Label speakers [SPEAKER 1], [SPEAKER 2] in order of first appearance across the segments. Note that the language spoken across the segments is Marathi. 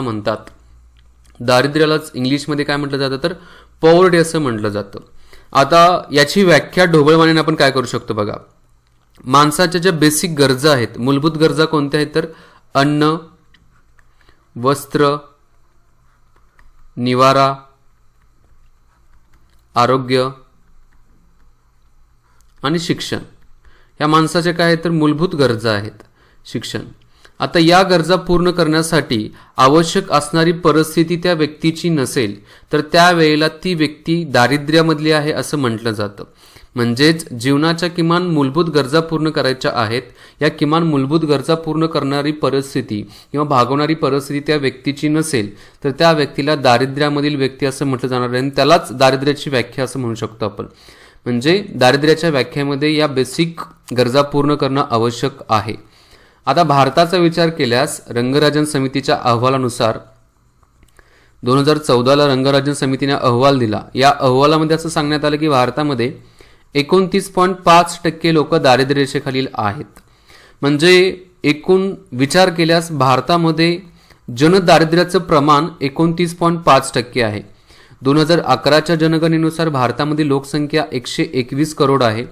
[SPEAKER 1] म्हणतात. दारिद्र्यालाच इंग्लिशमध्ये काय म्हटलं जातं तर पॉवर्टी असं म्हटलं जातं. आता याची व्याख्या ढोबळमानेने आपण काय करू शकतो बघा. माणसाच्या ज्या बेसिक गरजा आहेत मूलभूत गरजा कोणत्या आहेत तर अन्न वस्त्र निवारा आरोग्य आणि शिक्षण. ह्या माणसाच्या काय आहेत तर मूलभूत गरजा आहेत शिक्षण. आता या गरजा पूर्ण करण्यासाठी आवश्यक असणारी परिस्थिती त्या व्यक्तीची नसेल तर त्यावेळेला ती व्यक्ती दारिद्र्यामधली आहे असं म्हटलं जातं. म्हणजेच जीवनाच्या किमान मूलभूत गरजा पूर्ण करायच्या आहेत या किमान मूलभूत गरजा पूर्ण करणारी परिस्थिती किंवा भागवणारी परिस्थिती त्या व्यक्तीची नसेल तर त्या व्यक्तीला दारिद्र्यामधील व्यक्ती असं म्हटलं जाणार आहे. आणि त्यालाच दारिद्र्याची व्याख्या असं म्हणू शकतो आपण. म्हणजे दारिद्र्याच्या व्याख्येमध्ये या बेसिक गरजा पूर्ण करणं आवश्यक आहे. आता भारताचा विचार केल्यास रंगराजन समितीच्या अहवालानुसार दोन हजार चौदाला रंगराजन समितीने अहवाल दिला. या अहवालामध्ये असं सांगण्यात आलं की भारतामध्ये एकोणतीस पॉईंट पाच टक्के लोक दारिद्र्य रेषेखालील आहेत. म्हणजे एकूण विचार केल्यास भारतामध्ये जनदारिद्र्याचं प्रमाण एकोणतीस पॉईंट पाच टक्के आहे. दोन हजार अकराच्या जनगणनेनुसार भारतामध्ये लोकसंख्या एकशे एकवीस करोड आहे.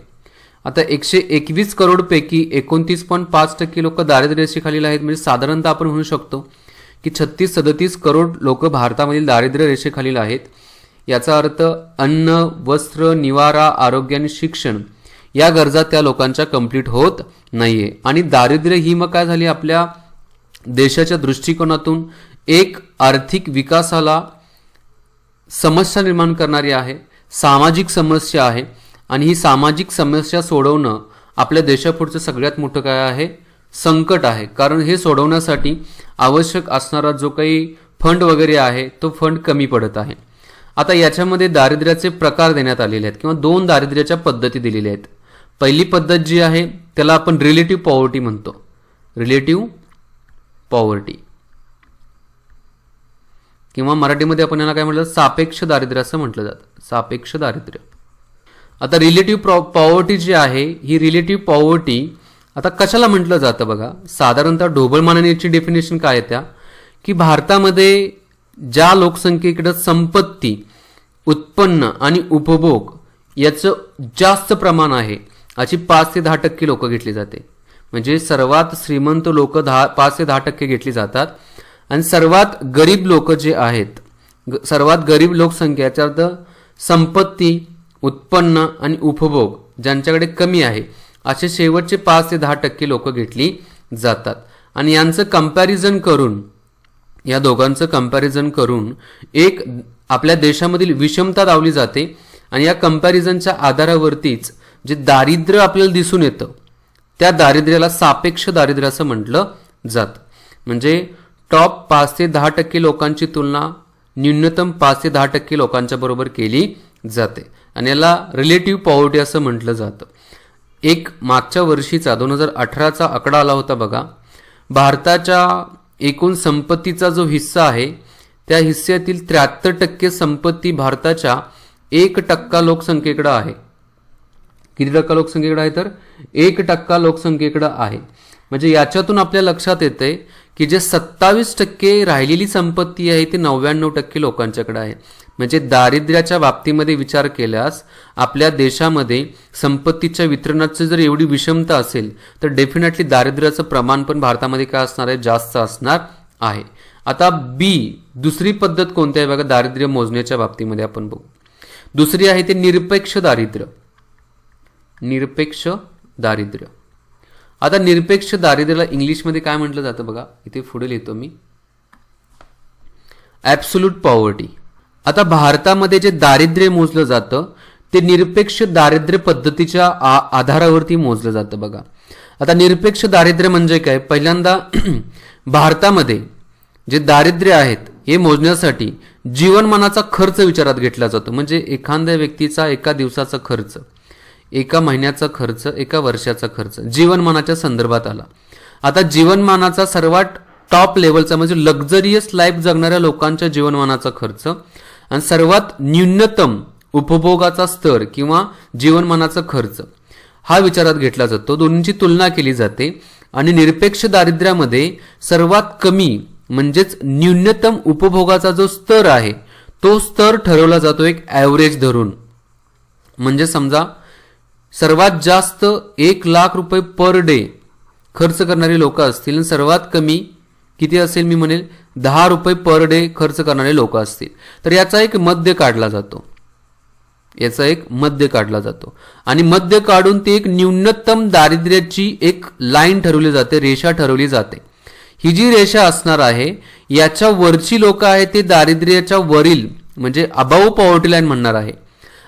[SPEAKER 1] आता एकशे एकवीस करोडपैकी एकोणतीस पॉईंट पाच टक्के लोक दारिद्र्य रेषेखालील आहेत. म्हणजे साधारणतः आपण म्हणू शकतो की छत्तीस सदतीस करोड लोक भारतामधील दारिद्र्य रेषेखालील आहेत. याचा अर्थ अन्न वस्त्र निवारा आरोग्य आणि शिक्षण या गरजा त्या लोकांच्या कंप्लीट होत नाहीये. आणि दारिद्र्य ही मग काय झाली? आपल्या देशाच्या दृष्टिकोनातून एक आर्थिक विकासाला समस्या निर्माण करणारी आहे सामाजिक समस्या आहे. आणि ही सामाजिक समस्या सोडवणं आपल्या देशापुढचं सगळ्यात मोठं काय आहे? संकट आहे. कारण हे सोडवण्यासाठी आवश्यक असणारा जो काही फंड वगैरे आहे तो फंड कमी पडत आहे. आता याच्यामध्ये दारिद्र्याचे प्रकार देण्यात आलेले आहेत किंवा दोन दारिद्र्याच्या पद्धती दिलेल्या आहेत. पहिली पद्धत जी आहे त्याला आपण रिलेटिव्ह पॉवर्टी म्हणतो. रिलेटिव्ह पॉवर्टी किंवा मराठीमध्ये आपण याला काय म्हटलं? सापेक्ष दारिद्र्य असं म्हटलं जातं. सापेक्ष दारिद्र्य. आता रिलेटिव्ह पॉवर्टी जी आहे ही रिलेटिव्ह पॉवर्टी आता कशाला म्हटलं जातं बघा? साधारणतः ढोबळमानाने याची डेफिनेशन काय आहे त्या? की भारतामध्ये ज्या लोकसंख्येकडं संपत्ती उत्पन्न आणि उपभोग याचं जास्त प्रमाण आहे अशी पाच ते दहा टक्के लोक घेतली जाते. म्हणजे सर्वात श्रीमंत लोक दहा पाच ते दहा टक्के घेतली जातात. आणि सर्वात गरीब लोक जे आहेत ग- सर्वात गरीब लोकसंख्या संपत्ती उत्पन्न आणि उपभोग ज्यांच्याकडे कमी आहे असे शेवटचे पाच ते दहा टक्के लोक घेतली जातात. आणि यांचं कंपॅरिझन करून या दोघांचं कंपॅरिझन करून एक आपल्या देशामधील विषमता लावली जाते आणि या कम्पॅरिझनच्या आधारावरतीच जे दारिद्र्य आपल्याला दिसून येतं त्या दारिद्र्याला सापेक्ष दारिद्र्य असं म्हटलं जातं. म्हणजे टॉप पाच ते दहा टक्के लोकांची तुलना न्यूनतम पाच ते दहा टक्के लोकांच्या बरोबर केली जाते. आणि याला रिलेटिव्ह पॉवर्टी असं म्हटलं जातं. एक मागच्या वर्षीचा दोन हजार अठराचा आकडा आला होता बघा. भारताच्या एकूण संपत्तीचा जो हिस्सा आहे त्या हिस्स्यातील त्र्याहत्तर टक्के संपत्ती भारताच्या एक टक्का लोकसंख्येकडे आहे. किती टक्का लोकसंख्येकडे आहे तर? एक टक्का लोकसंख्येकडे आहे. म्हणजे याच्यातून आपल्या लक्षात येते की जे सत्तावीस टक्के राहिलेली संपत्ती आहे ती नव्याण्णव टक्के लोकांच्याकडे आहे. म्हणजे दारिद्र्याच्या बाबतीमध्ये विचार केल्यास आपल्या देशामध्ये संपत्तीच्या वितरणाची जर एवढी विषमता असेल तर डेफिनेटली दारिद्र्याचं प्रमाण पण भारतामध्ये काय असणार आहे? जास्त असणार आहे. आता बी दुसरी पद्धत कोणती आहे? बघा दारिद्र्य मोजण्याच्या बाबतीमध्ये आपण बघू. दुसरी आहे ते निरपेक्ष दारिद्र्य. निरपेक्ष दारिद्र्य. आता निरपेक्ष दारिद्र्याला इंग्लिशमध्ये काय म्हटलं जातं बघा? इथे पुढे लिहितो मी. ॲब्सोल्यूट पॉवर्टी आता भारतामध्ये जे दारिद्र्य मोजलं जातं ते निरपेक्ष दारिद्र्य पद्धतीच्या आधारावरती मोजलं जातं बघा. आता निरपेक्ष दारिद्र्य म्हणजे काय? पहिल्यांदा भारतामध्ये जे दारिद्र्य आहेत हे मोजण्यासाठी जीवनमानाचा खर्च विचारात घेतला जातो. म्हणजे एखाद्या व्यक्तीचा एका दिवसाचा खर्च एका महिन्याचा खर्च एका वर्षाचा खर्च जीवनमानाच्या संदर्भात आला. आता जीवनमानाचा सर्वात टॉप लेवलचा म्हणजे लक्झरियस लाईफ जगणाऱ्या लोकांच्या जीवनमानाचा खर्च आणि सर्वात न्यूनतम उपभोगाचा स्तर किंवा जीवनमानाचा खर्च. हा विचारात घेतला जातो. दोन्हींची तुलना केली जाते. आणि निरपेक्ष दारिद्र्यामध्ये सर्वात कमी म्हणजेच न्यूनतम उपभोगाचा जो स्तर आहे तो स्तर ठरवला जातो एक ॲव्हरेज धरून. म्हणजे समजा सर्वात जास्त एक लाख रुपये पर डे खर्च करणारी लोक असतील आणि सर्वात कमी किती असेल मी म्हणेल दहा रुपये पर डे खर्च करणारे लोक असतील. तर याचा एक मध्य काढला जातो. याचा एक मध्य काढला जातो. आणि मध्य काढून ती एक न्यूनतम दारिद्र्याची एक लाईन ठरवली जाते रेषा ठरवली जाते. ही जी रेषा असणार आहे याच्या वरची लोक आहेत ते दारिद्र्याच्या वरील म्हणजे अबाऊ पॉवर्टी लाईन म्हणणार आहे.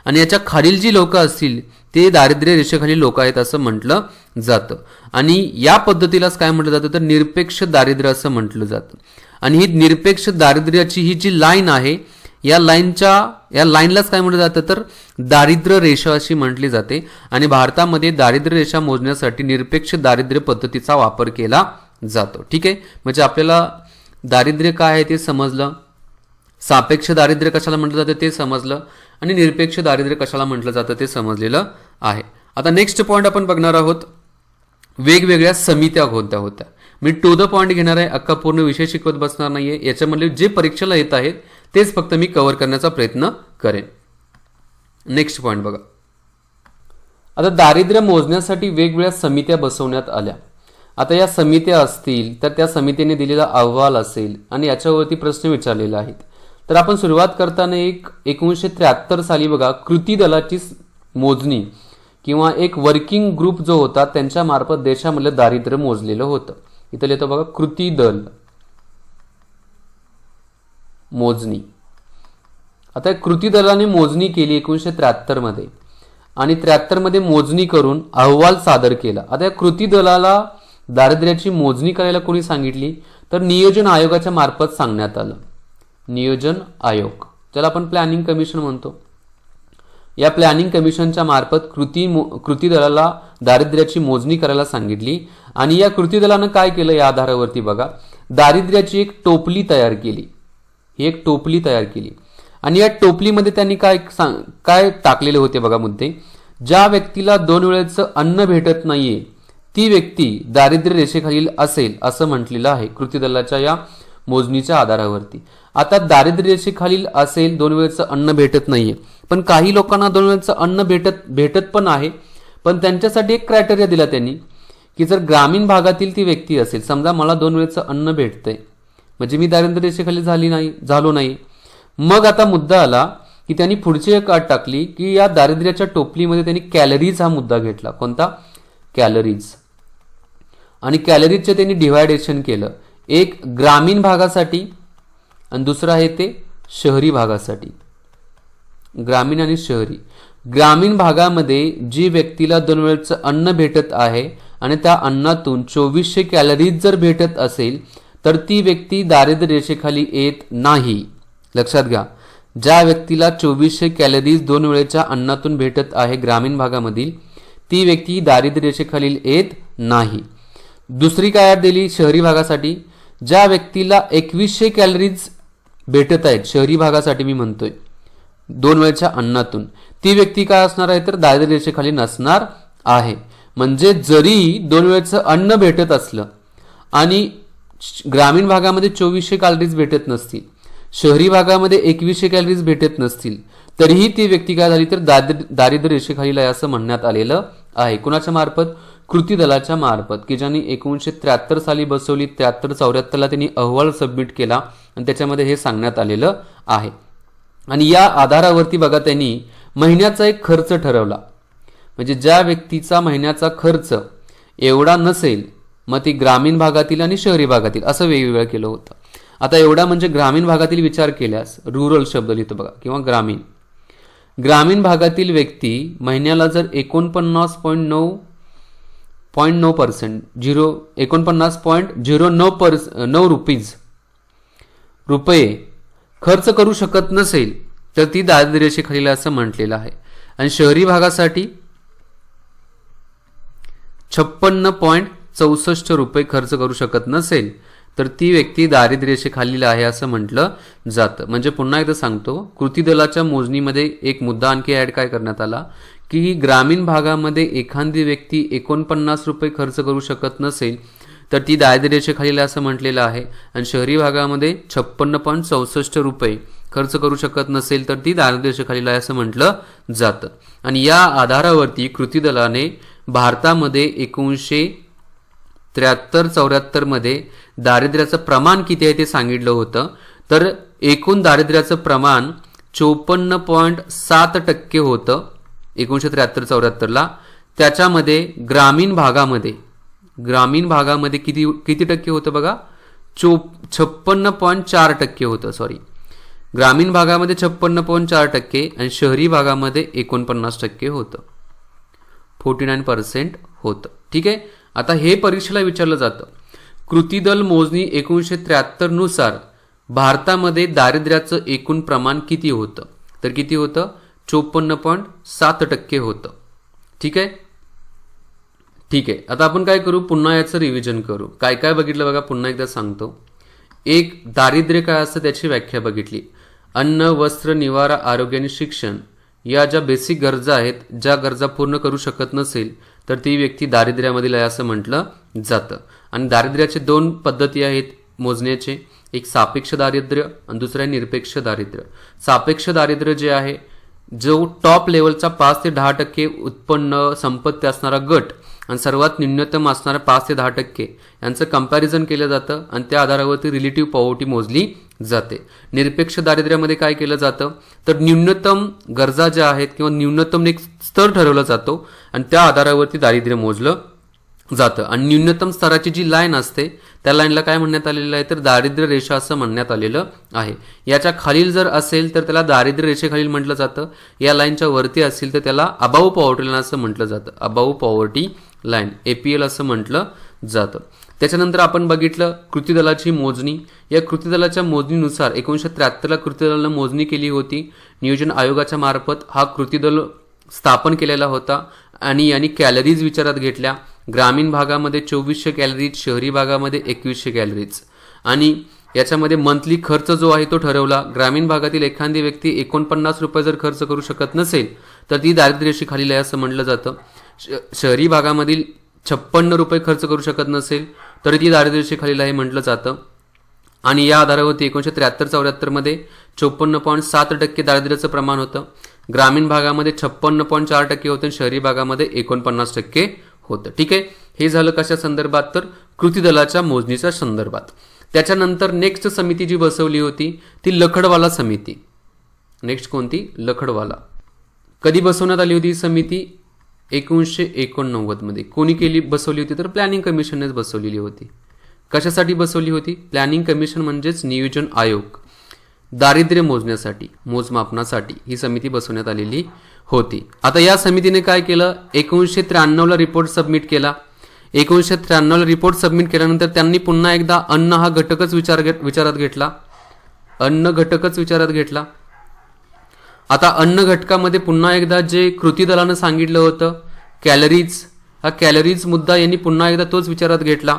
[SPEAKER 1] आणि याच्या खालील जी लोक असतील ते दारिद्र्य रेषेखाली लोक आहेत असं म्हटलं जातं. आणि या पद्धतीलाच काय म्हटलं जातं? तर निरपेक्ष दारिद्र्य असं म्हटलं जातं. आणि ही निरपेक्ष दारिद्र्याची ही जी लाईन आहे या लाईनच्या या लाईनलाच काय म्हटलं जातं? तर दारिद्र्य रेषा अशी म्हटली जाते. आणि भारतामध्ये दारिद्र्य रेषा मोजण्यासाठी निरपेक्ष दारिद्र्य पद्धतीचा वापर केला जातो. ठीक आहे? म्हणजे आपल्याला दारिद्र्य काय आहे ते समजलं? सापेक्ष दारिद्र्य कशाला म्हटलं जातं ते समजलं आणि निरपेक्ष दारिद्र्य कशाला म्हटलं जातं ते समजलेलं आहे. आता नेक्स्ट पॉईंट आपण बघणार आहोत. वेगवेगळ्या समित्या कोणत्या होत्या? मी टू द पॉईंट घेणार आहे. अख्खा पूर्ण विषय शिकवत बसणार नाहीये. याच्यामधले जे परीक्षेला येत आहेत तेच फक्त मी कव्हर करण्याचा प्रयत्न करेन. नेक्स्ट पॉईंट बघा. आता दारिद्र्य मोजण्यासाठी वेगवेगळ्या समित्या बसवण्यात आल्या. आता या समित्या असतील तर त्या समितीने दिलेला अहवाल असेल आणि याच्यावरती प्रश्न विचारलेले आहेत. तर आपण सुरुवात करताना एक एकोणीसशे त्र्याहत्तर साली बघा कृती दलाची मोजणी किंवा एक वर्किंग ग्रुप जो होता त्यांच्या मार्फत देशामधलं दारिद्र्य मोजलेलं होतं. इथं लिहितो बघा कृती दल मोजणी. आता या कृती दलाने मोजणी केली एकोणीसशे त्र्याहत्तरमध्ये आणि त्र्याहत्तरमध्ये मोजणी करून अहवाल सादर केला. आता या कृती दलाला दारिद्र्याची मोजणी करायला कोणी सांगितली? तर नियोजन आयोगाच्या मार्फत सांगण्यात आलं. नियोजन आयोग. ज्याला आपण प्लॅनिंग कमिशन म्हणतो. या प्लॅनिंग कमिशनच्या मार्फत कृती मो- कृती दलाला दारिद्र्याची मोजणी करायला सांगितली. आणि या कृती दलानं काय केलं या आधारावरती बघा. दारिद्र्याची एक टोपली तयार केली. ही एक टोपली तयार केली. आणि या टोपलीमध्ये त्यांनी काय सांग काय टाकलेले होते बघा मुद्दे. ज्या व्यक्तीला दोन वेळेचं अन्न भेटत नाहीये ती व्यक्ती दारिद्र्य रेषेखालील असेल असं म्हटलेलं आहे. कृती दलाच्या या मोजणीच्या आधारावरती. आता दारिद्र्य रेषेखालील असेल दोन वेळचं अन्न भेटत नाहीये. पण काही लोकांना दोन वेळचं अन्न भेटत भेटत पण आहे. पण त्यांच्यासाठी एक क्रायटेरिया दिला त्यांनी की जर ग्रामीण भागातील ती व्यक्ती असेल समजा मला दोन वेळचं अन्न भेटतंय म्हणजे मी दारिद्र्य रेषेखाली झाली नाही झालो नाही. मग आता मुद्दा आला की त्यांनी पुढची एक अट टाकली की या दारिद्र्याच्या टोपलीमध्ये त्यांनी कॅलरीज हा मुद्दा घेतला. कोणता? कॅलरीज आणि कॅलरीजचे त्यांनी डिव्हायडेशन केलं. एक ग्रामीण भागासाठी आणि दुसरं आहे ते शहरी भागासाठी. ग्रामीण आणि शहरी. ग्रामीण भागामध्ये जी व्यक्तीला दोन वेळचं अन्न भेटत आहे आणि त्या अन्नातून चोवीसशे कॅलरीज जर भेटत असेल तर ती व्यक्ती दारिद्र्य रेषेखाली येत नाही. लक्षात घ्या. ज्या व्यक्तीला चोवीसशे कॅलरीज दोन वेळेच्या अन्नातून भेटत आहे ग्रामीण भागामधील ती व्यक्ती दारिद्र्य रेषेखालील येत नाही. दुसरी काय दिली शहरी भागासाठी. ज्या व्यक्तीला एकवीसशे कॅलरीज भेटत आहेत शहरी भागासाठी मी म्हणतोय दोन वेळच्या अन्नातून ती व्यक्ती काय असणार आहे तर दारिद्र्य रेषेखाली नसणार आहे. म्हणजे जरी दोन वेळचं अन्न भेटत असलं आणि ग्रामीण भागामध्ये चोवीसशे कॅलरीज भेटत नसतील शहरी भागामध्ये एकवीसशे कॅलरीज भेटत नसतील तरीही ती व्यक्ती काय झाली तर दारिद्र्य रेषेखालील आहे असं म्हणण्यात आलेलं आहे. कुणाच्या मार्फत? कृती दलाच्या मार्फत की ज्यांनी एकोणीसशे त्र्याहत्तर साली बसवली त्र्याहत्तर चौऱ्याहत्तरला त्यांनी अहवाल सबमिट केला आणि त्याच्यामध्ये हे सांगण्यात आलेलं आहे. आणि या आधारावरती बघा त्यांनी महिन्याचा एक खर्च ठरवला. म्हणजे ज्या व्यक्तीचा महिन्याचा खर्च एवढा नसेल मग ती ग्रामीण भागातील आणि शहरी भागातील असं वेगवेगळं केलं होतं. आता एवढा म्हणजे ग्रामीण भागातील विचार केल्यास रुरल शब्द लिहितो बघा किंवा ग्रामीण. ग्रामीण भागातील व्यक्ती महिन्याला जर एकोणपन्नास पॉईंट नऊ पॉईंट नऊ पर्सेंट झिरो एकोणपन्नास पॉईंट झिरो नऊ पर्स नऊ रुपीज रुपये खर्च करू शकत नसेल तर ती दारिद्र्यरेषेखालील असं म्हटलेलं आहे. आणि शहरी भागासाठी छप्पन्न पॉईंट चौसष्ट रुपये खर्च करू शकत नसेल तर ती व्यक्ती दारिद्र्यरेषेखालील आहे असं म्हटलं जातं. म्हणजे पुन्हा एकदा सांगतो कृती दलाच्या मोजणीमध्ये एक मुद्दा आणखी ऍड काय करण्यात आला? की ग्रामीण भागामध्ये एखादी व्यक्ती एकोणपन्नास रुपये खर्च करू शकत नसेल तर ती दारिद्र्यरेषेखालील असं म्हटलेलं आहे. आणि शहरी भागामध्ये छप्पन्न पॉईंट चौसष्ट रुपये खर्च करू शकत नसेल तर ती दारिद्र्यरेषेखालील आहे असं म्हटलं जातं. आणि या आधारावरती कृती दलाने भारतामध्ये एकोणीसशे त्र्याहत्तर चौऱ्याहत्तरमध्ये दारिद्र्याचं प्रमाण किती आहे ते सांगितलं होतं. तर एकूण दारिद्र्याचं प्रमाण चोपन्न पॉईंट सात टक्के होतं एकोणीसशे त्र्याहत्तर चौऱ्याहत्तरला. त्याच्यामध्ये ग्रामीण भागामध्ये ग्रामीण भागामध्ये किती किती टक्के होतं बघा? चो छप्पन्न पॉईंट चार टक्के होतं सॉरी ग्रामीण भागामध्ये छप्पन्न पॉईंट चार टक्के आणि शहरी भागामध्ये एकोणपन्नास टक्के होतं. फोर्टी नाईन पर्सेंट होतं. ठीक आहे? आता हे परीक्षेला विचारलं जातं. कृती दल मोजणी एकोणीसशे त्र्याहत्तरनुसार भारतामध्ये दारिद्र्याचं एकूण प्रमाण किती होतं? तर किती होतं? चोपन्न पॉईंट सात टक्के होतं. ठीक आहे? ठीक आहे. आता आपण काय करू? पुन्हा याचं रिव्हिजन करू. काय काय बघितलं बघा? पुन्हा एकदा सांगतो. एक दारिद्र्य काय असतं त्याची व्याख्या बघितली. अन्न वस्त्र निवारा आरोग्य आणि शिक्षण या ज्या बेसिक गरजा आहेत ज्या गरजा पूर्ण करू शकत नसेल तर ती व्यक्ती दारिद्र्यामधील आहे असं म्हटलं जातं. आणि दारिद्र्याचे दोन पद्धती आहेत मोजण्याचे. एक सापेक्ष दारिद्र्य आणि दुसरं आहे निरपेक्ष दारिद्र्य. सापेक्ष दारिद्र्य जे आहे जो टॉप लेवलचा पाच ते दहा टक्के उत्पन्न संपत्ती असणारा गट आणि सर्वात न्यूनतम असणारा पाच ते दहा टक्के यांचं कंपॅरिझन केलं जातं आणि त्या आधारावरती रिलेटिव्ह पॉवर्टी मोजली जाते. निरपेक्ष दारिद्र्यामध्ये काय केलं जातं? तर न्यूनतम गरजा ज्या आहेत किंवा न्यूनतम एक स्तर ठरवला जातो आणि त्या आधारावरती दारिद्र्य मोजलं जातं. आणि न्यूनतम स्तराची जी लाईन असते त्या लाईनला काय म्हणण्यात आलेलं आहे? तर दारिद्र्य रेषा असं म्हणण्यात आलेलं आहे. याच्या खालील जर असेल तर त्याला दारिद्र्य रेषेखालील म्हटलं जातं. या लाईनच्या वरती असेल तर त्याला अबाऊ पॉवर्टी लाईन असं म्हटलं जातं. अबाऊ पॉवर्टी लाईन एपीएल असं म्हटलं जातं. त्याच्यानंतर आपण बघितलं कृती दलाची मोजणी. या कृती दलाच्या मोजणीनुसार एकोणीसशे त्र्याहत्तरला कृती दलानं मोजणी केली होती. नियोजन आयोगाच्या मार्फत हा कृती दल स्थापन केलेला होता आणि यांनी कॅलरीज विचारात घेतल्या. ग्रामीण भागामध्ये चोवीसशे कॅलरीज शहरी भागामध्ये एकवीसशे कॅलरीज. आणि याच्यामध्ये मंथली खर्च जो आहे तो ठरवला. ग्रामीण भागातील एखादी व्यक्ती एकोणपन्नास रुपये जर खर्च करू शकत नसेल तर ती दारिद्र्यशी खालील आहे असं म्हटलं जातं. श- शहरी भागामधील छप्पन्न रुपये खर्च करू शकत नसेल तर ती दारिद्र्यरेषेखालील आहे म्हटलं जातं. आणि या आधारावरती एकोणीसशे त्र्याहत्तर चौऱ्याहत्तरमध्ये चोपन्न पॉईंट सात टक्के दारिद्र्याचं प्रमाण होतं. ग्रामीण भागामध्ये छप्पन्न पॉईंट चार टक्के होतं आणि शहरी भागामध्ये एकोणपन्नास टक्के होतं. ठीक आहे? हे झालं कशा संदर्भात तर? कृती दलाच्या मोजणीच्या संदर्भात. त्याच्यानंतर नेक्स्ट समिती जी बसवली होती ती लखडवाला समिती. नेक्स्ट कोणती? लखडवाला. कधी बसवण्यात आली होती ही समिती? एकोणीसशे एकोणनव्वदमध्ये कोणी केली बसवली होती तर प्लॅनिंग कमिशननेच बसवलेली होती. कशासाठी बसवली होती? प्लॅनिंग कमिशन म्हणजेच नियोजन आयोग. दारिद्र्य मोजण्यासाठी मोजमापनासाठी ही समिती बसवण्यात आलेली होती. आता या समितीने काय केलं? एकोणीसशे त्र्याण्णवला रिपोर्ट सबमिट केला. एकोणीसशे त्र्याण्णवला रिपोर्ट सबमिट केल्यानंतर त्यांनी पुन्हा एकदा अन्न हा घटकच विचार घे- विचारात घेतला. अन्न घटकच विचारात घेतला. आता अन्न घटकामध्ये पुन्हा एकदा जे कृती दलानं सांगितलं होतं कॅलरीज हा कॅलरीज मुद्दा यांनी पुन्हा एकदा तोच विचारात घेतला.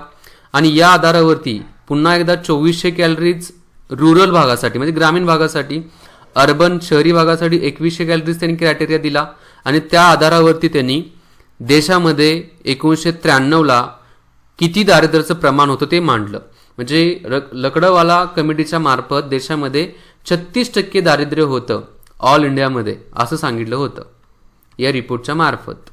[SPEAKER 1] आणि या आधारावरती पुन्हा एकदा चोवीसशे कॅलरीज रुरल भागासाठी म्हणजे ग्रामीण भागासाठी अर्बन शहरी भागासाठी एकवीसशे कॅलरीज त्यांनी क्रायटेरिया दिला. आणि त्या आधारावरती त्यांनी देशामध्ये एकोणीसशे त्र्याण्णवला किती दारिद्र्याचं प्रमाण होतं ते मांडलं. म्हणजे र लकडवाला कमिटीच्या मार्फत देशामध्ये छत्तीस टक्के दारिद्र्य होतं. ऑल इंडियामध्ये असं सांगितलं होतं. या रिपोर्टच्या मार्फत.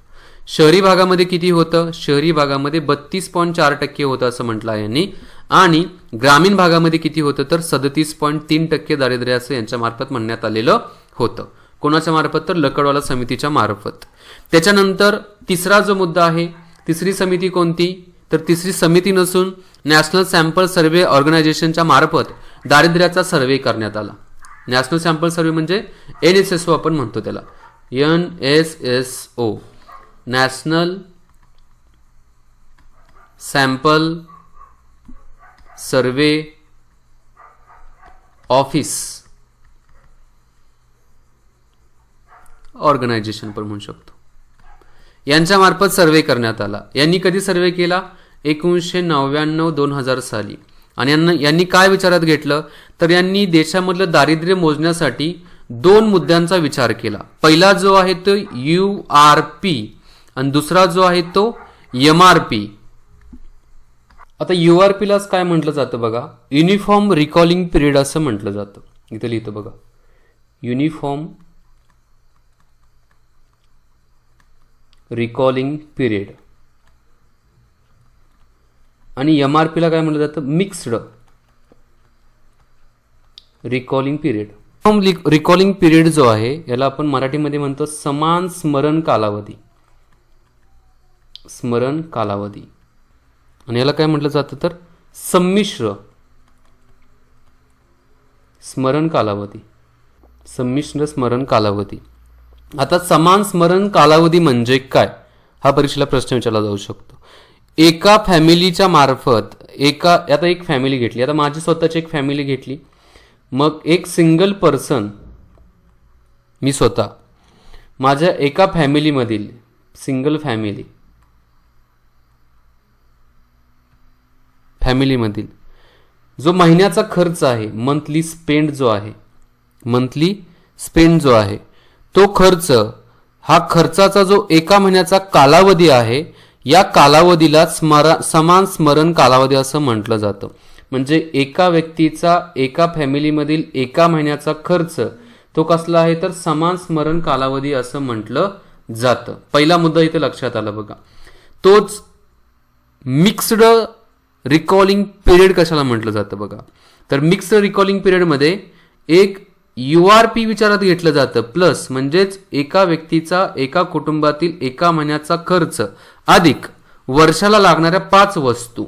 [SPEAKER 1] शहरी भागामध्ये किती होतं? शहरी भागामध्ये बत्तीस पॉईंट चार टक्के होतं असं म्हटलं आहे यांनी. आणि ग्रामीण भागामध्ये किती होतं? तर सदतीस पॉईंट तीन टक्के दारिद्र्य असं यांच्या मार्फत म्हणण्यात आलेलं होतं. कोणाच्या मार्फत तर? लकडवाला समितीच्या मार्फत. त्याच्यानंतर तिसरा जो मुद्दा आहे तिसरी समिती कोणती? तर तिसरी समिती नसून नॅशनल सॅम्पल सर्व्हे ऑर्गनायझेशनच्या मार्फत दारिद्र्याचा सर्वे करण्यात आला. नॅशनल सॅम्पल सर्व्हे म्हणजे एन एस एस ओ आपण म्हणतो त्याला. N S S O. National sample survey office. Organisation पण म्हणू शकतो. यांच्यामार्फत सर्वे करण्यात आला. यांनी कधी सर्वे केला? एकोणीसशे नव्याण्णव दोन हजार साली. आणि यांना यांनी काय विचारात घेतलं? तर यांनी देशामधलं दारिद्र्य मोजण्यासाठी दोन मुद्द्यांचा विचार केला. पहिला जो आहे तो यू आर पी आणि दुसरा जो आहे तो एम आर पी. आता यू आर पीलाच काय म्हटलं जातं बघा? युनिफॉर्म रिकॉलिंग पिरियड असं म्हटलं जातं. इथं लिहितो बघा. युनिफॉर्म रिकॉलिंग पिरियड आणि एम आर पीला काय म्हटलं जातं? Mixed recalling period recalling period जो आहे याला आपण मराठीमध्ये म्हणतो समान स्मरण कालावधी. स्मरण कालावधी. आणि याला काय म्हटलं जातं तर? संमिश्र. स्मरण कालावधी. संमिश्र स्मरण कालावधी. आता समान स्मरण कालावधी म्हणजे काय? हा परीक्षेला प्रश्न विचारला जाऊ शकतो. एका फॅमिलीच्या मार्फत एका आता एक फॅमिली घेतली आता माझी स्वतःची एक फॅमिली घेतली. मग एक सिंगल पर्सन मी स्वतः माझ्या एका फॅमिलीमधील सिंगल फॅमिली फॅमिलीमधील जो महिन्याचा खर्च आहे मंथली स्पेंड जो आहे मंथली स्पेंड जो आहे तो खर्च हा खर्चाचा जो एका महिन्याचा कालावधी आहे या कालावधीला स्मरा समान स्मरण कालावधी असं म्हटलं जातं. म्हणजे एका व्यक्तीचा एका फॅमिलीमधील एका महिन्याचा खर्च तो कसला आहे तर समान स्मरण कालावधी असं म्हटलं जातं. पहिला मुद्दा इथे लक्षात आला बघा. तोच मिक्स्ड रिकॉलिंग पिरियड कशाला म्हटलं जातं बघा. तर मिक्स्ड रिकॉलिंग पिरियडमध्ये एक यू आर पी विचारात घेतलं जातं. प्लस म्हणजेच एका व्यक्तीचा एका कुटुंबातील एका महिन्याचा खर्च अधिक वर्षाला लागणाऱ्या पाच वस्तू.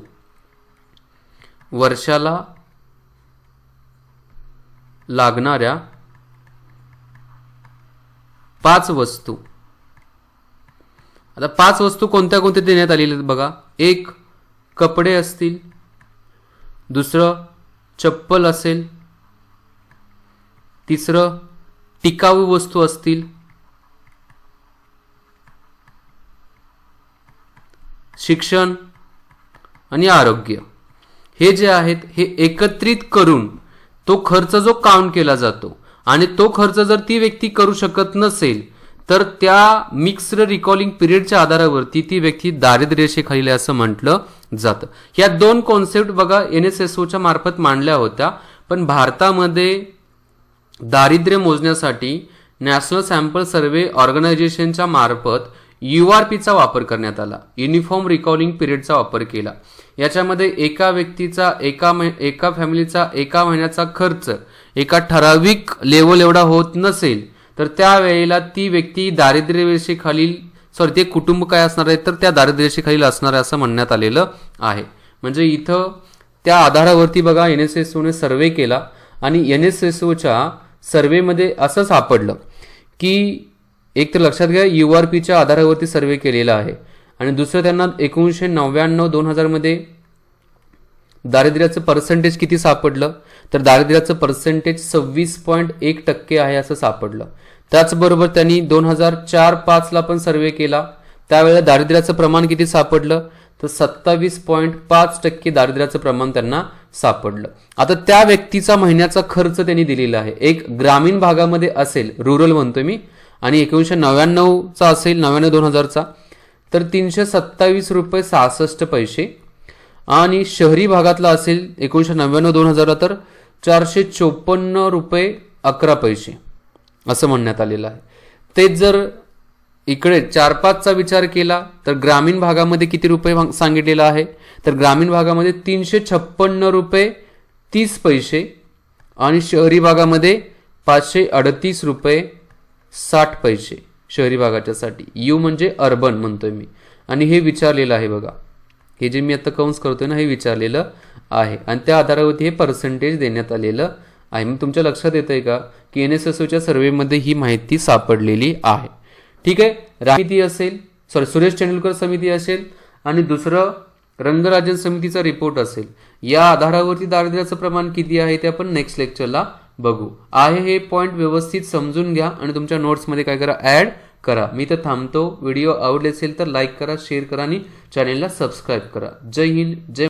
[SPEAKER 1] वर्षाला लागणाऱ्या पाच वस्तू. आता पाच वस्तू कोणत्या कोणत्या देण्यात आलेल्या आहेत बघा. एक कपडे असतील. दुसरं चप्पल असेल. तिसरं टिकाऊ वस्तू असतील. शिक्षण आणि आरोग्य. हे जे आहेत हे एकत्रित करून तो खर्च जो काउंट केला जातो आणि तो खर्च जर ती व्यक्ती करू शकत नसेल तर त्या मिक्स्ड रिकॉलिंग पिरियडच्या आधारावरती ती व्यक्ती दारिद्र्यरेषेखाली आहे असं म्हटलं जातं. ह्या दोन कॉन्सेप्ट बघा एन एस एस ओच्या मार्फत मांडल्या होत्या पण भारतामध्ये दारिद्र्य मोजण्यासाठी नॅशनल सॅम्पल सर्व्हे ऑर्गनायझेशनच्या मार्फत यू आर पीचा वापर करण्यात आला. युनिफॉर्म रिकॉलिंग पिरियडचा वापर केला. याच्यामध्ये एका व्यक्तीचा एका महि- एका फॅमिलीचा एका महिन्याचा खर्च एका ठराविक लेवल एवढा होत नसेल तर त्यावेळेला ती व्यक्ती दारिद्र्यरेषेखालील सॉरी ते कुटुंब काय असणार आहे तर त्या दारिद्र्यरेषेखालील असणार आहे असं म्हणण्यात आलेलं आहे. म्हणजे इथं त्या आधारावरती बघा एन एस एस ओने सर्वे केला आणि एन एस एस ओच्या सर्वेमध्ये असं सापडलं की एक तर लक्षात घ्या यू आर पीच्या आधारावरती सर्वे केलेला आहे. आणि दुसरं त्यांना एकोणीसशे नव्याण्णव दोन हजारमध्ये दारिद्र्याचं पर्सेंटेज किती सापडलं? तर दारिद्र्याचं पर्सेंटेज सव्वीस पॉईंट एक टक्के आहे असं सापडलं. त्याचबरोबर त्यांनी दोन हजार चार पाचला पण सर्वे केला. त्यावेळेला दारिद्र्याचं प्रमाण किती सापडलं? तर सत्तावीस पॉईंट पाच टक्के दारिद्र्याचं प्रमाण त्यांना सापडलं. आता त्या व्यक्तीचा महिन्याचा खर्च त्यांनी दिलेला आहे. एक ग्रामीण भागामध्ये असेल रुरल म्हणतो मी आणि एकोणीसशे नव्याण्णवचा असेल नव्याण्णव दोन हजारचा तर तीनशे सत्तावीस रुपये सहासष्ट पैसे. आणि शहरी भागातला असेल एकोणीसशे नव्याण्णव दोन हजारला तर चारशे चोपन्न रुपये अकरा पैसे असं म्हणण्यात आलेलं आहे. तेच जर इकडे चार पाचचा विचार केला तर ग्रामीण भागामध्ये किती रुपये सांगितलेला आहे? तर ग्रामीण भागामध्ये तीनशे छप्पन्न रुपये तीस पैसे आणि शहरी भागामध्ये पाचशे अडतीस रुपये साठ पैसे शहरी भागाच्यासाठी. यू म्हणजे अर्बन म्हणतोय मी. आणि हे विचारलेलं आहे बघा. हे जे मी आता कौन्स करतोय ना हे विचारलेलं आहे. आणि त्या आधारावरती हे पर्सेंटेज देण्यात आलेलं आहे. मग तुमच्या लक्षात येतंय का? की एन एस एस ओच्या सर्वेमध्ये ही माहिती सापडलेली आहे. ठीक आहे? समिती असेल सॉरी सुरेश तेंडुलकर समिती असेल आणि दुसरं रंगराजन समितीचा रिपोर्ट असेल. या आधारावरती दारिद्र्याचं प्रमाण किती आहे ते आपण नेक्स्ट लेक्चरला बघू. आहे हे पॉईंट व्यवस्थित समजून घ्या आणि तुमच्या नोट्समध्ये काय करा ऍड करा. मी तर थांबतो. व्हिडिओ आवडले असेल तर लाईक करा शेअर करा आणि चॅनेलला सबस्क्राईब करा. जय हिंद जय